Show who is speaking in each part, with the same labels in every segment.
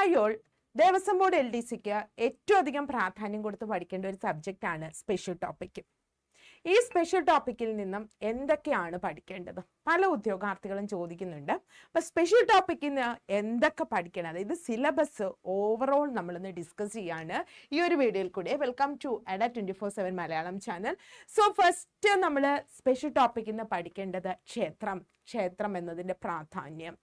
Speaker 1: Hi all Devaswom board L D സിക്ക് ഏറ്റവും അധികം പ്രാധാന്യം കൊടുത്ത് പഠിക്കേണ്ട ഒരു സബ്ജക്റ്റ് ആണ് സ്പെഷ്യൽ ടോപ്പിക് ഈ സ്പെഷ്യൽ ടോപ്പിക്കിൽ നിന്നും എന്തൊക്കെയാണ് പഠിക്കേണ്ടത്? പല ഉദ്യോഗാർത്ഥികളും ചോദിക്കുന്നുണ്ട്. അപ്പൊ സ്പെഷ്യൽ ടോപ്പിക്കിൽ നിന്ന് എന്തൊക്കെ പഠിക്കണം? അതായത് സിലബസ് ഓവറോൾ നമ്മളിന്ന് ഡിസ്കസ് ചെയ്യാണ്. ഈ ഒരു വീഡിയോയിൽ കൂടെ welcome to എഡ twenty four seven Malayalam channel so first നമ്മൾ സ്പെഷ്യൽ ടോപ്പിക്കിൽ നിന്ന് പഠിക്കേണ്ടത് ക്ഷേത്രം ക്ഷേത്രം എന്നതിന്റെ പ്രാധാന്യം.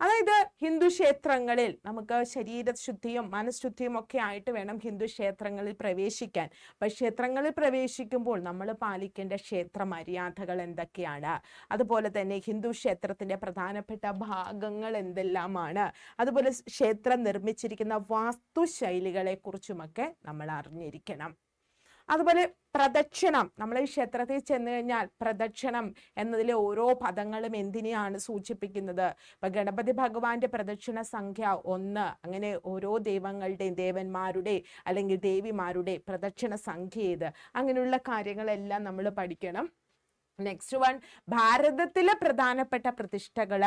Speaker 1: അതായത് ഹിന്ദു ക്ഷേത്രങ്ങളിൽ നമുക്ക് ശരീരശുദ്ധിയും മനഃശുദ്ധിയും ഒക്കെ ആയിട്ട് വേണം ഹിന്ദു ക്ഷേത്രങ്ങളിൽ പ്രവേശിക്കാൻ. അപ്പൊ ക്ഷേത്രങ്ങളിൽ പ്രവേശിക്കുമ്പോൾ നമ്മൾ പാലിക്കേണ്ട ക്ഷേത്ര മര്യാദകൾ എന്തൊക്കെയാണ്? അതുപോലെ തന്നെ ഹിന്ദു ക്ഷേത്രത്തിന്റെ പ്രധാനപ്പെട്ട ഭാഗങ്ങൾ എന്തെല്ലാമാണ്? അതുപോലെ ക്ഷേത്രം നിർമ്മിച്ചിരിക്കുന്ന വാസ്തുശൈലികളെ കുറിച്ചുമൊക്കെ നമ്മൾ അറിഞ്ഞിരിക്കണം. അതുപോലെ പ്രദക്ഷിണം. നമ്മൾ ഈ ക്ഷേത്രത്തിൽ ചെന്ന് കഴിഞ്ഞാൽ പ്രദക്ഷിണം എന്നതിലെ ഓരോ പദങ്ങളും എന്തിനെയാണ് സൂചിപ്പിക്കുന്നത്? ഇപ്പൊ ഗണപതി ഭഗവാന്റെ പ്രദക്ഷിണ സംഖ്യ ഒന്ന്. അങ്ങനെ ഓരോ ദൈവങ്ങളുടെയും ദേവന്മാരുടെ അല്ലെങ്കിൽ ദേവിമാരുടെ പ്രദക്ഷിണ സംഖ്യ ഏത്? അങ്ങനെയുള്ള കാര്യങ്ങളെല്ലാം നമ്മൾ പഠിക്കണം. നെക്സ്റ്റ് വൺ ഭാരതത്തിലെ പ്രധാനപ്പെട്ട പ്രതിഷ്ഠകൾ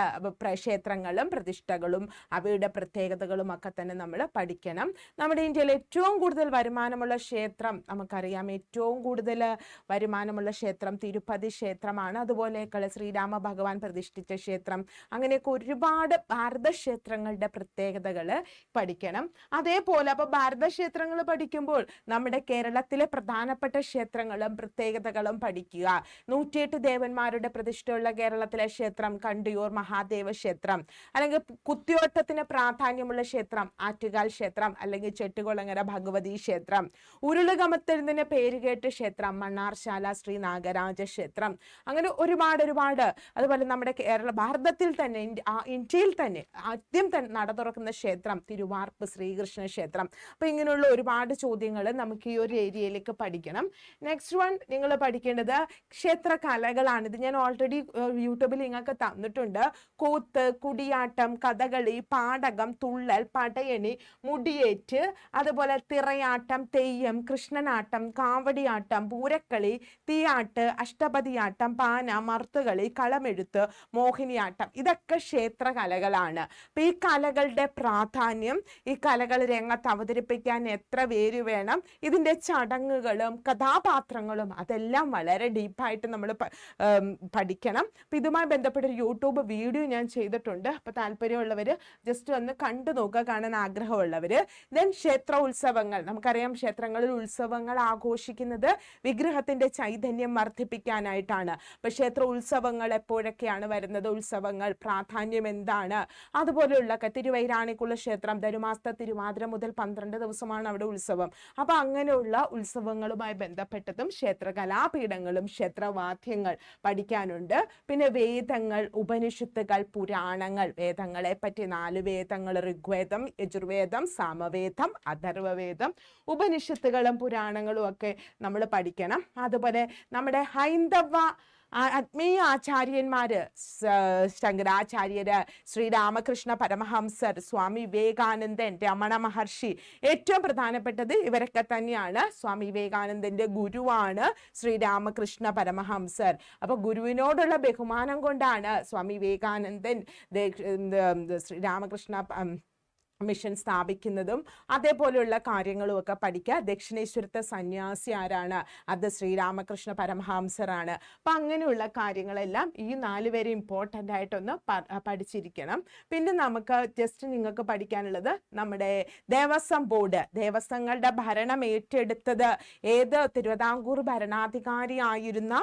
Speaker 1: ക്ഷേത്രങ്ങളും പ്രതിഷ്ഠകളും അവയുടെ പ്രത്യേകതകളും ഒക്കെ തന്നെ നമ്മൾ പഠിക്കണം. നമ്മുടെ ഇന്ത്യയിൽ ഏറ്റവും കൂടുതൽ വരുമാനമുള്ള ക്ഷേത്രം നമുക്കറിയാം ഏറ്റവും കൂടുതൽ വരുമാനമുള്ള ക്ഷേത്രം തിരുപ്പതി ക്ഷേത്രമാണ്. അതുപോലെയൊക്കെയുള്ള ശ്രീരാമ ഭഗവാൻ പ്രതിഷ്ഠിച്ച ക്ഷേത്രം. അങ്ങനെയൊക്കെ ഒരുപാട് ഭാരത ക്ഷേത്രങ്ങളുടെ പ്രത്യേകതകൾ പഠിക്കണം. അതേപോലെ അപ്പോൾ ഭാരത ക്ഷേത്രങ്ങൾ പഠിക്കുമ്പോൾ നമ്മുടെ കേരളത്തിലെ പ്രധാനപ്പെട്ട ക്ഷേത്രങ്ങളും പ്രത്യേകതകളും പഠിക്കുക. നൂറ്റിയെട്ട് ദേവന്മാരുടെ പ്രതിഷ്ഠയുള്ള കേരളത്തിലെ ക്ഷേത്രം കണ്ടിയൂർ മഹാദേവ ക്ഷേത്രം അല്ലെങ്കിൽ കുത്തിയോട്ടത്തിന് പ്രാധാന്യമുള്ള ക്ഷേത്രം ആറ്റുകാൽ ക്ഷേത്രം അല്ലെങ്കിൽ ചെട്ടുകുളങ്ങര ഭഗവതി ക്ഷേത്രം ഉരുളുകമത്തെഴുന്നതിന് പേരുകേട്ട് ക്ഷേത്രം മണ്ണാർശാല ശ്രീ നാഗരാജ ക്ഷേത്രം അങ്ങനെ ഒരുപാട് ഒരുപാട്. അതുപോലെ നമ്മുടെ കേരള ഭാരതത്തിൽ തന്നെ ഇന്ത്യയിൽ തന്നെ ആദ്യം തന്നെ നട തുറക്കുന്ന ക്ഷേത്രം തിരുവാർപ്പ് ശ്രീകൃഷ്ണ ക്ഷേത്രം. അപ്പൊ ഇങ്ങനെയുള്ള ഒരുപാട് ചോദ്യങ്ങൾ നമുക്ക് ഈ ഒരു ഏരിയയിലേക്ക് പഠിക്കണം. നെക്സ്റ്റ് വൺ നിങ്ങൾ പഠിക്കേണ്ടത് ക്ഷേത്ര കലകളാണ്. ഇത് ഞാൻ ഓൾറെഡി യൂട്യൂബിൽ നിങ്ങൾക്ക് തന്നിട്ടുണ്ട്. കൂത്ത് കുടിയാട്ടം കഥകളി പാടകം തുള്ളൽ പടയണി മുടിയേറ്റ് അതുപോലെ തിറയാട്ടം തെയ്യം കൃഷ്ണനാട്ടം കാവടിയാട്ടം പൂരക്കളി തീയാട്ട് അഷ്ടപതിയാട്ടം പാന മർത്തുകളി കളമെഴുത്ത് മോഹിനിയാട്ടം. ഇതൊക്കെ ക്ഷേത്ര കലകളാണ് അപ്പം ഈ കലകളുടെ പ്രാധാന്യം ഈ കലകൾ രംഗത്ത് അവതരിപ്പിക്കാൻ എത്ര പേര് വേണം ഇതിന്റെ ചടങ്ങുകളും കഥാപാത്രങ്ങളും അതെല്ലാം വളരെ ഡീപ്പായിട്ട് നമ്മൾ പഠിക്കണം. അപ്പം ഇതുമായി ബന്ധപ്പെട്ട ഒരു യൂട്യൂബ് വീഡിയോ ഞാൻ ചെയ്തിട്ടുണ്ട്. അപ്പോൾ താല്പര്യമുള്ളവർ ജസ്റ്റ് ഒന്ന് കണ്ടു നോക്കുക കാണാൻ ആഗ്രഹമുള്ളവർ ദെൻ ക്ഷേത്ര ഉത്സവങ്ങൾ. നമുക്കറിയാം ക്ഷേത്രങ്ങളിൽ ഉത്സവങ്ങൾ ആഘോഷിക്കുന്നത് വിഗ്രഹത്തിന്റെ ചൈതന്യം വർദ്ധിപ്പിക്കാനായിട്ടാണ്. അപ്പം ക്ഷേത്ര ഉത്സവങ്ങൾ എപ്പോഴൊക്കെയാണ് വരുന്നത്? ഉത്സവങ്ങൾ പ്രാധാന്യം എന്താണ്? അതുപോലെയുള്ള ക- തിരുവൈരാണിക്കുള്ള ക്ഷേത്രം ധനുമാസത്തെ തിരുവാതിര മുതൽ പന്ത്രണ്ട് ദിവസമാണ് അവിടെ ഉത്സവം. അപ്പം അങ്ങനെയുള്ള ഉത്സവങ്ങളുമായി ബന്ധപ്പെട്ടതും ക്ഷേത്ര കലാപീഠങ്ങളും ക്ഷേത്രവാദ്യങ്ങൾ പഠിക്കാനുണ്ട്. പിന്നെ വേദങ്ങൾ ഉപനിഷത്തുകൾ പുരാണങ്ങൾ വേദങ്ങളെ പറ്റി നാല് വേദങ്ങൾ ഋഗ്വേദം യജുർവേദം സാമവേദം അഥർവവേദം ഉപനിഷത്തുകളും പുരാണങ്ങളും ഒക്കെ നമ്മൾ പഠിക്കണം. അതുപോലെ നമ്മുടെ ഹൈന്ദവ ആത്മീയ ആചാര്യന്മാര് സ- ശങ്കരാചാര്യര് ശ്രീരാമകൃഷ്ണ പരമഹംസർ സ്വാമി വിവേകാനന്ദൻ രമണ മഹർഷി ഏറ്റവും പ്രധാനപ്പെട്ടത് ഇവരൊക്കെ തന്നെയാണ്. സ്വാമി വിവേകാനന്ദന്റെ ഗുരുവാണ് ശ്രീരാമകൃഷ്ണ പരമഹംസർ. അപ്പോൾ ഗുരുവിനോടുള്ള ബഹുമാനം കൊണ്ടാണ് സ്വാമി വിവേകാനന്ദൻ ശ്രീരാമകൃഷ്ണ മിഷൻ സ്ഥാപിക്കുന്നതും അതേപോലെയുള്ള കാര്യങ്ങളും ഒക്കെ പഠിക്കുക. ദക്ഷിണേശ്വരത്തെ സന്യാസി ആരാണ്? അത് ശ്രീരാമകൃഷ്ണ പരമഹംസറാണ് അപ്പം അങ്ങനെയുള്ള കാര്യങ്ങളെല്ലാം ഈ നാല് പേര് ഇമ്പോർട്ടന്റ് ആയിട്ടൊന്ന് പഠിച്ചിരിക്കണം. പിന്നെ നമുക്ക് ജസ്റ്റ് നിങ്ങൾക്ക് പഠിക്കാനുള്ളത് നമ്മുടെ ദേവസ്വം ബോർഡ്. ദേവസ്വങ്ങളുടെ ഭരണം ഏറ്റെടുത്തത് ഏത്? തിരുവിതാംകൂർ ഭരണാധികാരിയായിരുന്ന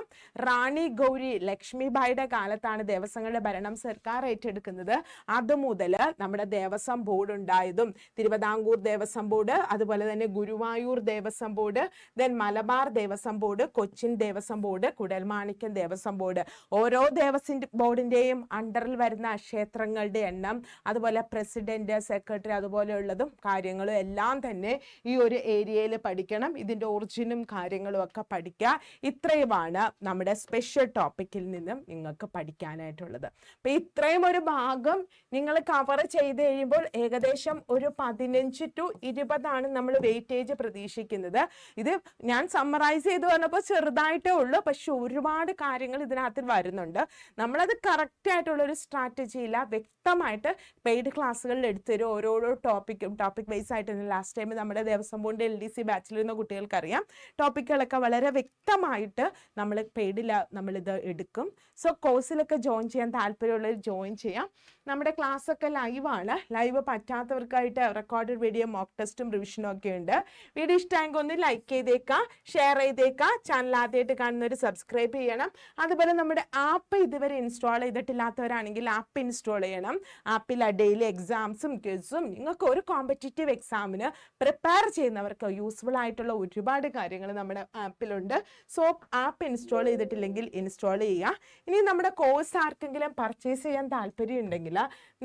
Speaker 1: റാണി ഗൗരി ലക്ഷ്മിബായിയുടെ കാലത്താണ് ദേവസ്വങ്ങളുടെ ഭരണം സർക്കാർ ഏറ്റെടുക്കുന്നത്. അതുമുതൽ നമ്മുടെ ദേവസ്വം ബോർഡ് ഉണ്ടായതും തിരുവിതാംകൂർ ദേവസ്വം ബോർഡ് അതുപോലെ തന്നെ Guruvayur Devaswom board then Malabar Devaswom board Cochin Devaswom board Koodalmanikyam Devaswom board. ഓരോ ദേവസ്വം ബോർഡിന്റെയും അണ്ടറിൽ വരുന്ന ക്ഷേത്രങ്ങളുടെ എണ്ണം അതുപോലെ പ്രസിഡന്റ് സെക്രട്ടറി അതുപോലെയുള്ളതും കാര്യങ്ങളും എല്ലാം തന്നെ ഈ ഒരു ഏരിയയിൽ പഠിക്കണം. ഇതിന്റെ ഒറിജിനും കാര്യങ്ങളും ഒക്കെ പഠിക്കുക. ഇത്രയുമാണ് നമ്മുടെ സ്പെഷ്യൽ ടോപ്പിക്കിൽ നിന്നും നിങ്ങൾക്ക് പഠിക്കാനായിട്ടുള്ളത്. അപ്പം ഇത്രയും ഒരു ഭാഗം നിങ്ങൾ കവർ ചെയ്ത് കഴിയുമ്പോൾ ഏകദേശം ഏകദേശം ഒരു പതിനഞ്ച് ടു ഇരുപതാണ് നമ്മൾ വെയിറ്റേജ് പ്രതീക്ഷിക്കുന്നത്. ഇത് ഞാൻ സമ്മറൈസ് ചെയ്ത് പറഞ്ഞപ്പോൾ ചെറുതായിട്ടേ ഉള്ളൂ. പക്ഷെ ഒരുപാട് കാര്യങ്ങൾ ഇതിനകത്ത് വരുന്നുണ്ട്. നമ്മളത് കറക്റ്റ് ആയിട്ടുള്ള ഒരു സ്ട്രാറ്റജി ഇല്ല. വ്യക്തമായിട്ട് പെയ്ഡ് ക്ലാസ്സുകളിൽ എടുത്തരും ഓരോരോ ടോപ്പിക്കും ടോപ്പിക് ബേസ് ആയിട്ട് ലാസ്റ്റ് ടൈം നമ്മുടെ Devaswom board L D C ബാച്ചിൽ നിന്ന് കുട്ടികൾക്കറിയാം. ടോപ്പിക്കുകളൊക്കെ വളരെ വ്യക്തമായിട്ട് നമ്മൾ പെയ്ഡിൽ നമ്മളിത് എടുക്കും. സോ കോഴ്സിലൊക്കെ ജോയിൻ ചെയ്യാൻ താല്പര്യമുള്ളവർ ജോയിൻ ചെയ്യാം. നമ്മുടെ ക്ലാസ് ഒക്കെ ലൈവാണ് ലൈവ് പറ്റാത്തവർക്കായിട്ട് റെക്കോർഡഡ് വീഡിയോ മോക്ക് ടെസ്റ്റും റിവിഷനും ഒക്കെ ഉണ്ട്. വീഡിയോ ഇഷ്ടമായെങ്കിൽ ഒന്ന് ലൈക്ക് ചെയ്തേക്കാം ഷെയർ ചെയ്തേക്കാം ചാനൽ ആദ്യമായിട്ട് കാണുന്നവർ സബ്സ്ക്രൈബ് ചെയ്യണം. അതുപോലെ നമ്മുടെ ആപ്പ് ഇതുവരെ ഇൻസ്റ്റാൾ ചെയ്തിട്ടില്ലാത്തവരാണെങ്കിൽ ആപ്പ് ഇൻസ്റ്റാൾ ചെയ്യണം. ആപ്പിൽ ഡെയിലി എക്സാംസും ക്വിസും നിങ്ങൾക്ക് ഒരു കോമ്പറ്റേറ്റീവ് എക്സാമിന് പ്രിപ്പയർ ചെയ്യുന്നവർക്ക് യൂസ്ഫുൾ ആയിട്ടുള്ള ഒരുപാട് കാര്യങ്ങൾ നമ്മുടെ ആപ്പിലുണ്ട് സോ ആപ്പ് ഇൻസ്റ്റാൾ ചെയ്തിട്ടില്ലെങ്കിൽ ഇൻസ്റ്റാൾ ചെയ്യുക ഇനി നമ്മുടെ കോഴ്സ് ആർക്കെങ്കിലും പർച്ചേസ് ചെയ്യാൻ താല്പര്യം ഉണ്ടെങ്കിൽ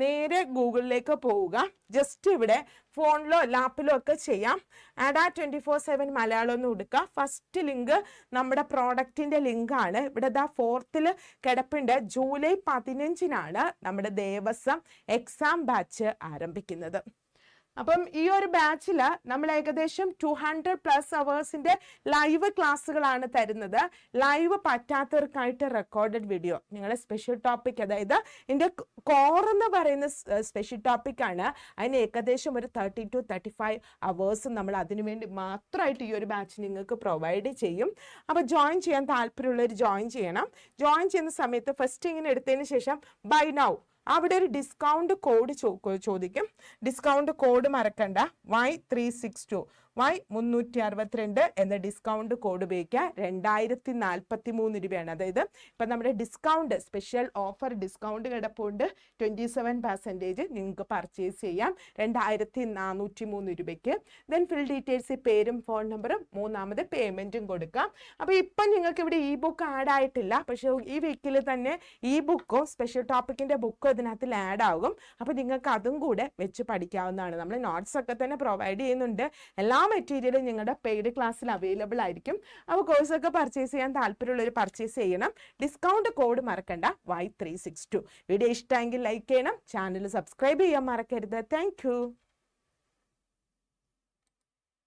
Speaker 1: നേരെ ഗൂഗിളിലേക്ക് പോവുക. ജസ്റ്റ് ഇവിടെ ഫോണിലോ ലാപ്പിലോ ഒക്കെ ചെയ്യാം. ആഡ് ആ ട്വന്റി ഫോർ സെവൻ മലയാളം ഒന്ന് കൊടുക്കുക ഫസ്റ്റ് ലിങ്ക് നമ്മുടെ പ്രോഡക്റ്റിന്റെ ലിങ്കാണ് ഇവിടെ ദാ ഫോർത്തിൽ കിടപ്പുണ്ട്. ജൂലൈ പതിനഞ്ചിനാണ് നമ്മുടെ ദേവസ്വം എക്സാം ബാച്ച് ആരംഭിക്കുന്നത്. അപ്പം ഈ ഒരു ബാച്ചിൽ നമ്മൾ ഏകദേശം ടു ഹൺഡ്രഡ് പ്ലസ് അവേഴ്സിന്റെ ലൈവ് ക്ലാസ്സുകളാണ് തരുന്നത്. ലൈവ് പറ്റാത്തവർക്കായിട്ട് റെക്കോർഡഡ് വീഡിയോ നിങ്ങളെ സ്പെഷ്യൽ ടോപ്പിക് അതായത് ഇതിന്റെ കോർ എന്ന് പറയുന്ന സ്പെഷ്യൽ ടോപ്പിക് ആണ്. അതിന് ഏകദേശം ഒരു thirty two thirty five hours നമ്മൾ അതിനുവേണ്ടി മാത്രമായിട്ട് ഈ ഒരു ബാച്ച് നിങ്ങൾക്ക് പ്രൊവൈഡ് ചെയ്യും. അപ്പോൾ ജോയിൻ ചെയ്യാൻ താല്പര്യമുള്ളവർ ജോയിൻ ചെയ്യണം. ജോയിൻ ചെയ്യുന്ന സമയത്ത് ഫസ്റ്റ് ഇങ്ങനെ എടുത്തതിന് ശേഷം ബൈ നൗ അവിടെ ഒരു ഡിസ്കൗണ്ട് കോഡ് ചോദിക്കും. ഡിസ്കൗണ്ട് കോഡ് മറക്കണ്ട. Y three six two Y മുന്നൂറ്റി അറുപത്തിരണ്ട് എന്ന ഡിസ്കൗണ്ട് കോഡ് ഉപയോഗിക്കുക രണ്ടായിരത്തി നാൽപ്പത്തി മൂന്ന് രൂപയാണ്. അതായത് ഇപ്പം നമ്മുടെ ഡിസ്കൗണ്ട് സ്പെഷ്യൽ ഓഫർ ഡിസ്കൗണ്ട് കിടപ്പുണ്ട്. ട്വന്റി സെവൻ പെർസെന്റേജ് നിങ്ങൾക്ക് പർച്ചേസ് ചെയ്യാം. രണ്ടായിരത്തി നാനൂറ്റി മൂന്ന് രൂപയ്ക്ക്. ദെൻ ഫിൽ ഡീറ്റെയിൽസ് പേരും ഫോൺ നമ്പറും മൂന്നാമത് പേയ്മെന്റും കൊടുക്കാം. അപ്പോൾ ഇപ്പം നിങ്ങൾക്ക് ഇവിടെ ഇ ബുക്ക് ആഡ് ആയിട്ടില്ല. പക്ഷേ ഈ വീക്കിൽ തന്നെ ഇ ബുക്കും സ്പെഷ്യൽ ടോപ്പിക്കിന്റെ ബുക്കും ഇതിനകത്തിൽ ആഡ് ആകും. അപ്പോൾ നിങ്ങൾക്ക് അതും കൂടെ വെച്ച് പഠിക്കാവുന്നതാണ്. നമ്മൾ നോട്ട്സ് ഒക്കെ തന്നെ പ്രൊവൈഡ് ചെയ്യുന്നുണ്ട്. എല്ലാ മെറ്റീരിയലും നിങ്ങളുടെ പെയ്ഡ് ക്ലാസ്സിൽ അവൈലബിൾ ആയിരിക്കും. അപ്പോൾ കോഴ്സൊക്കെ പർച്ചേസ് ചെയ്യാൻ താല്പര്യമുള്ളവർ പർച്ചേസ് ചെയ്യണം. ഡിസ്കൗണ്ട് കോഡ് മറക്കണ്ട. Y three six two video ഇഷ്ടമെങ്കിൽ ലൈക്ക് ചെയ്യണം. ചാനൽ സബ്സ്ക്രൈബ് ചെയ്യാൻ മറക്കരുത്. താങ്ക്